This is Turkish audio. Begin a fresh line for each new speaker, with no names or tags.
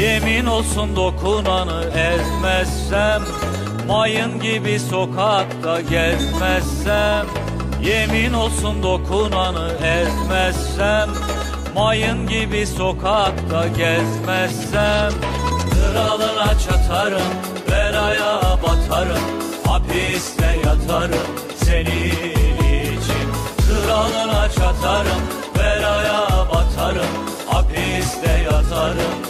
Yemin olsun dokunanı ezmezsem Mayın gibi sokakta gezmezsem Yemin olsun dokunanı ezmezsem Mayın gibi sokakta gezmezsem. Kralına çatarım, belaya batarım Hapiste yatarım senin için. Kralına çatarım, belaya batarım Hapiste yatarım